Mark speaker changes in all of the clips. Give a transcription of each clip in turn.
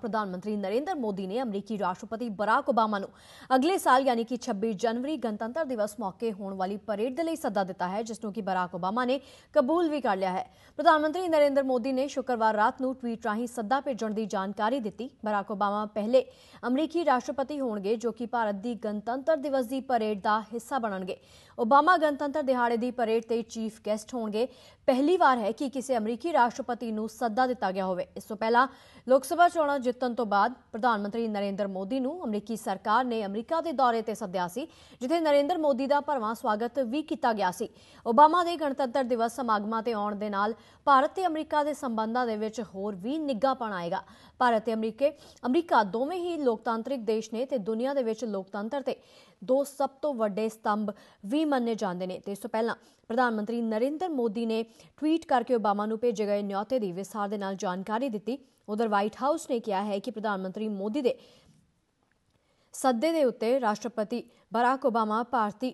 Speaker 1: ਪ੍ਰਧਾਨ ਮੰਤਰੀ ਨਰਿੰਦਰ ਮੋਦੀ ਨੇ ਅਮਰੀਕੀ ਰਾਸ਼ਟਰਪਤੀ ਬਰਾਕ ਓਬਾਮਾ ਨੂੰ ਅਗਲੇ ਸਾਲ ਯਾਨੀ ਕਿ 26 ਜਨਵਰੀ ਗਣਤੰਤਰ ਦਿਵਸ ਮੌਕੇ ਹੋਣ ਵਾਲੀ ਪਰੇਡ ਦੇ ਲਈ ਸੱਦਾ ਦਿੱਤਾ ਹੈ ਜਿਸ ਨੂੰ ਕਿ ਬਰਾਕ ਓਬਾਮਾ ਨੇ ਕਬੂਲ ਵੀ ਕਰ ਲਿਆ ਹੈ ਪ੍ਰਧਾਨ ਮੰਤਰੀ ਨਰਿੰਦਰ ਮੋਦੀ ਨੇ ਸ਼ੁੱਕਰਵਾਰ ਰਾਤ ਨੂੰ ਟਵੀਟ ਰਾਹੀਂ ਸੱਦਾ ਭੇਜਣ ਦੀ ਜਾਣਕਾਰੀ ਦਿੱਤੀ ਬਰਾਕ ਓਬਾਮਾ ਪਹਿਲੇ ਅਮਰੀਕੀ ਰਾਸ਼ਟਰਪਤੀ ਹੋਣਗੇ ਜੋ ਕਿ ਭਾਰਤ ਦੀ ਗਣਤੰਤਰ ਦਿਵਸ ਦੀ ਪਰੇਡ ਦਾ ਹਿੱਸਾ ਬਣਨਗੇ ਓਬਾਮਾ ਗਣਤੰਤਰ ਦਿਹਾੜੇ ਦੀ ਪਰੇਡ ਤੇ ਚੀਫ ਗੈਸਟ ਹੋਣਗੇ ਪਹਿਲੀ ਵਾਰ ਹੈ ਕਿ ਕਿਸੇ ਅਮਰੀਕੀ ਰਾਸ਼ਟਰਪਤੀ ਨੂੰ ਸੱਦਾ ਦਿੱਤਾ ਗਿਆ ਹੋਵੇ ਇਸ ਤੋਂ ਪਹਿਲਾਂ ਲੋਕ ਸਭਾ ਚੋਣਾਂ ਜਿੱਤਣ ਤੋਂ ਬਾਅਦ ਪ੍ਰਧਾਨ ਮੰਤਰੀ ਨਰਿੰਦਰ ਮੋਦੀ ਨੂੰ ਅਮਰੀਕੀ ਸਰਕਾਰ ਨੇ ਅਮਰੀਕਾ ਦੇ ਦੌਰੇ ਤੇ ਸੱਦਿਆ ਸੀ, ਜਿੱਥੇ ਨਰਿੰਦਰ ਮੋਦੀ ਦਾ ਭਰਵਾਂ ਸਵਾਗਤ ਵੀ ਕੀਤਾ ਗਿਆ ਸੀ। ਓਬਾਮਾ ਦੇ ਗਣਤੰਤਰ ਦਿਵਸ ਸਮਾਗਮਾਂ ਤੇ ਆਉਣ ਦੇ ਨਾਲ ਭਾਰਤ ਤੇ ਅਮਰੀਕਾ ਦੇ ਸੰਬੰਧਾਂ ਦੇ ਵਿੱਚ ਹੋਰ ਵੀ ਨਿੱਘਾਪਣ ਆਏਗਾ। ਭਾਰਤ ਤੇ ਅਮਰੀਕੇ, ਅਮਰੀਕਾ ਦੋਵੇਂ ਹੀ ਲੋਕਤਾਂਤਰਿਕ ਦੇਸ਼ ਨੇ ਤੇ ਦੁਨੀਆ ਦੇ ਵਿੱਚ ਲੋਕਤੰਤਰ ਤੇ ਦੋ ਸਭ ਤੋਂ ਵੱਡੇ ਸਤੰਭ ਵੀ ਮੰਨੇ ਜਾਂਦੇ ਨੇ। ਤੇ ਇਸ ਤੋਂ ਪਹਿਲਾਂ ਪ੍ਰਧਾਨ ਮੰਤਰੀ ਨਰਿੰਦਰ ਮੋਦੀ ਨੇ ਟਵੀਟ ਕਰਕੇ ਓਬਾਮਾ ਨੂੰ ਭੇਜੇ ਗਏ ਨਿਯੋਤੇ ਦੀ ਵਿਸਥਾਰ ਦੇ ਨਾਲ ਜਾਣਕਾਰੀ ਦਿੱਤੀ। ਉਧਰ ਵਾਈਟ ਹਾਊਸ ਨੇ ਕਿਹਾ ਹੈ ਕਿ ਪ੍ਰਧਾਨ ਮੰਤਰੀ ਮੋਦੀ ਦੇ ਸੱਦੇ ਦੇ ਉੱਤੇ ਰਾਸ਼ਟਰਪਤੀ ਬਰਾਕ ਓਬਾਮਾ ਭਾਰਤੀ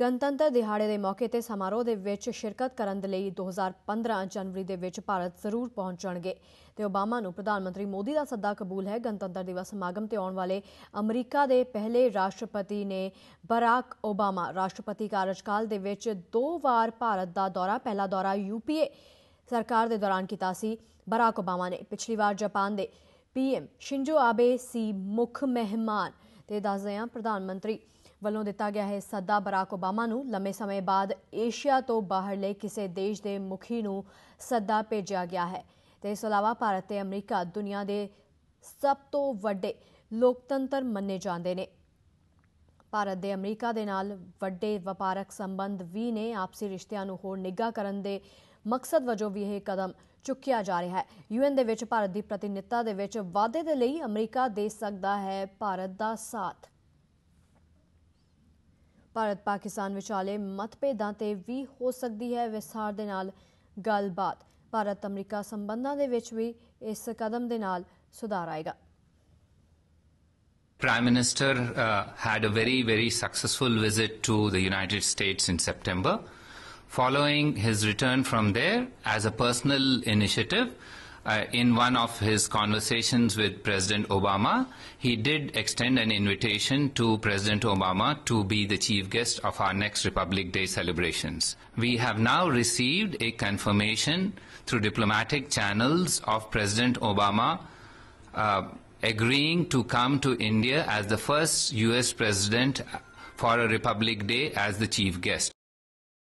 Speaker 1: ਗਣਤੰਤਰ ਦਿਹਾੜੇ ਦੇ ਮੌਕੇ ਤੇ ਸਮਾਰੋਹ ਦੇ ਵਿੱਚ ਸ਼ਿਰਕਤ ਕਰਨ ਦੇ ਲਈ 2015 ਜਨਵਰੀ ਦੇ ਵਿੱਚ ਭਾਰਤ ਜ਼ਰੂਰ ਪਹੁੰਚਣਗੇ ਤੇ ਓਬਾਮਾ ਨੂੰ ਪ੍ਰਧਾਨ ਮੰਤਰੀ ਮੋਦੀ ਦਾ ਸੱਦਾ ਕਬੂਲ ਹੈ। ਗਣਤੰਤਰ ਦਿਵਸ ਸਮਾਗਮ ਤੇ ਆਉਣ ਵਾਲੇ ਅਮਰੀਕਾ ਦੇ ਪਹਿਲੇ ਰਾਸ਼ਟਰਪਤੀ ਨੇ ਬਰਾਕ ਓਬਾਮਾ ਰਾਸ਼ਟਰਪਤੀ ਕਾਰਜਕਾਲ ਦੇ ਵਿੱਚ ਦੋ ਵਾਰ ਭਾਰਤ ਦਾ ਦੌਰਾ, ਪਹਿਲਾ ਦੌਰਾ ਯੂਪੀਏ ਸਰਕਾਰ ਦੇ ਦੌਰਾਨ ਕੀਤਾ ਸੀ। ਬਰਾਕ ਓਬਾਮਾ ਨੇ ਪਿਛਲੀ ਵਾਰ ਜਾਪਾਨ ਦੇ ਪੀਐਮ ਸ਼ਿੰਜੋ ਆਬੇ ਸੀ ਮੁੱਖ ਮਹਿਮਾਨ ਤੇ ਦੱਸਦੇ ਹਾਂ ਪ੍ਰਧਾਨ ਮੰਤਰੀ ਵੱਲੋਂ ਦਿੱਤਾ ਗਿਆ ਹੈ ਸੱਦਾ ਬਰਾਕ ਓਬਾਮਾ ਨੂੰ। ਲੰਮੇ ਸਮੇਂ ਬਾਅਦ ਏਸ਼ੀਆ ਤੋਂ ਬਾਹਰਲੇ ਕਿਸੇ ਦੇਸ਼ ਦੇ ਮੁਖੀ ਨੂੰ ਸੱਦਾ ਭੇਜਿਆ ਗਿਆ ਹੈ। ਤੇ ਇਸ ਤੋਂ ਇਲਾਵਾ ਭਾਰਤ ਤੇ ਅਮਰੀਕਾ ਦੁਨੀਆ ਦੇ ਸਭ ਤੋਂ ਵੱਡੇ ਲੋਕਤੰਤਰ ਮੰਨੇ ਜਾਂਦੇ ਨੇ। ਭਾਰਤ ਦੇ ਅਮਰੀਕਾ ਦੇ ਨਾਲ ਵੱਡੇ ਵਪਾਰਕ ਸੰਬੰਧ ਵੀ ਨੇ। ਆਪਸੀ ਰਿਸ਼ਤਿਆਂ ਨੂੰ ਹੋਰ ਨਿੱਘਾ ਕਰਨ ਦੇ ਮਕਸਦ ਵਜੋਂ ਵੀ ਇਹ ਕਦਮ ਚੁੱਕਿਆ ਜਾ ਰਿਹਾ ਹੈ। ਯੂਐਨ ਦੇ ਵਿੱਚ ਭਾਰਤ ਦੀ ਪ੍ਰਤੀਨਿਧਤਾ ਦੇ ਵਿੱਚ ਵਾਧੇ ਦੇ ਲਈ ਅਮਰੀਕਾ ਦੇ ਸਕਦਾ ਹੈ ਭਾਰਤ ਦਾ ਸਾਥ। ਭਾਰਤ ਪਾਕਿਸਤਾਨ ਵਿਚਾਲੇ ਮਤਭੇਦਾਂ ਤੇ ਵੀ ਹੋ ਸਕਦੀ ਹੈ ਵਿਸਥਾਰ ਦੇ ਨਾਲ ਗੱਲਬਾਤ ਭਾਰਤ ਅਮਰੀਕਾ ਸੰਬੰਧਾਂ ਦੇ ਵਿੱਚ ਵੀ ਇਸ ਕਦਮ ਦੇ ਨਾਲ ਸੁਧਾਰ ਆਏਗਾ
Speaker 2: Prime Minister uh, had a very, very successful visit to the United States in September. Following his return from there, as a personal initiative, uh, in one of his conversations with President Obama, he did extend an invitation to President Obama to be the chief guest of our next Republic Day celebrations. We have now received a confirmation through diplomatic channels of President Obama uh, agreeing to come to India as the first US president for a Republic Day as the chief guest.